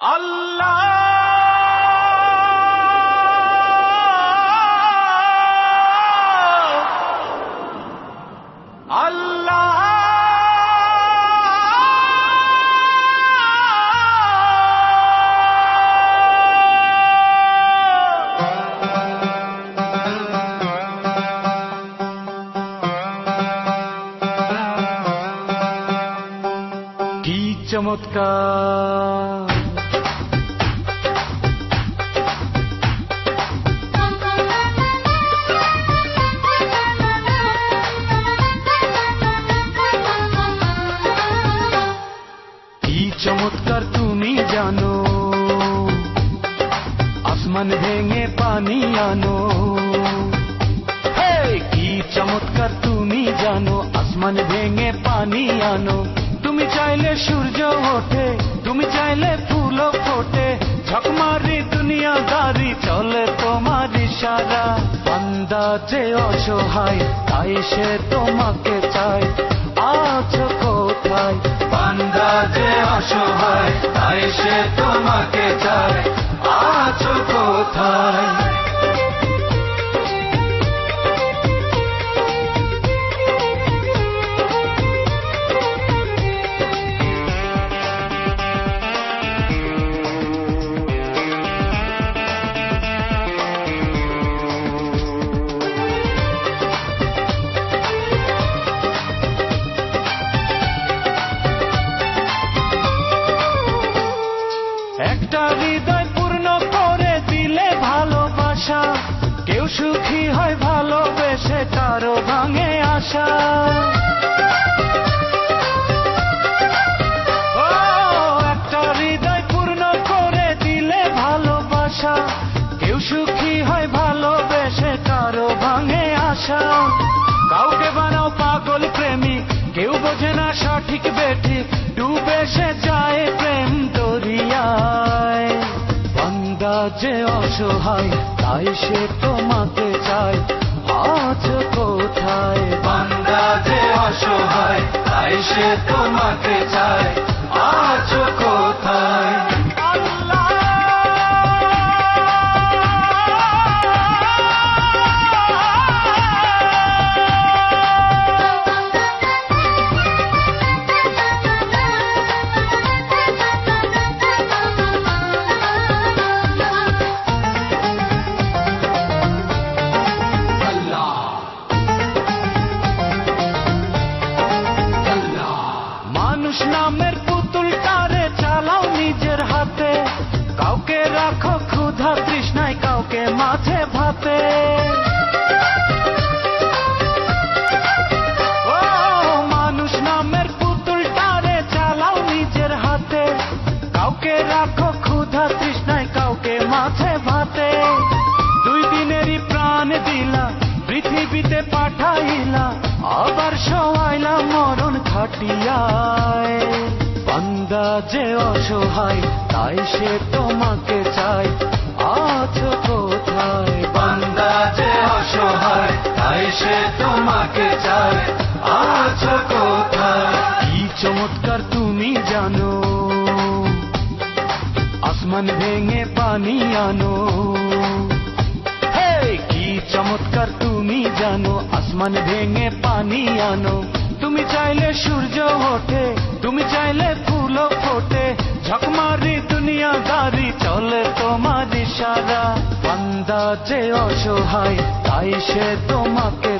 अल्लाह चमत्कार। চমৎকার তুমি জানো। আসমান ভেঙে পানি আনো। কি চমৎকার তুমি জানো, আসমান ভেঙে পানি আনো। তুমি চাইলে সূর্য ওঠে, তুমি চাইলে ফুলও ফোটে। ঝকমারি দুনিয়াদারি চলে তোমার ইশারা। বান্দা যে অসহায়, তাই সে তোমাকে চায়। আছো কোথায়? বান্দা যে অসহায়। তাই সে তোমাকে চায় আছো কোথায় একটা হৃদয় পূর্ণ করে দিলে ভালোবাসা। কেউ সুখী হয়, ভালোবেসে কারও ভাঙে আশা। একটা হৃদয় পূর্ণ করে দিলে ভালোবাসা। কেউ সুখী হয়, ভালোবেসে ভাঙে আশা। কাউকে বানাও পাগল প্রেমিক কেউ বোঝে না সঠিক বেঠিক ডুবে সে যে অসহায়, তাই সে তোমাকে চায়। আজ কোথায়? বান্দা যে অসহায়, তাই সে তোমাকে চায়। রাখো ক্ষুধা তৃষ্ণায় কাউকে মাঝে ভাতে। কাউকে মাঝে দুই দিনেরই প্রাণ দিলা, পৃথিবীতে পাঠাইলা, আবার সবাইলা মরণ খাটিয়ায়। বান্দা যে অসহায়, তাই সে তোমাকে চায়। আছো কোথায়? বান্দা যে অসহায়, তাই সে তোমাকে চায়। আছো কোথায়? কি চমৎকার তুমি জানো। আসমান ভেঙে পানি আনো। কি চমৎকার তুমি জানো। আসমান ভেঙে পানি আনো। তুমি সূর্য ওঠে, তুমি চাইলে ফুলও ফোটে। ঝকমারি দুনিয়াদারি চলে তোমার ইশারা আন্দাজে অসহায়, তাই সে তোমাকে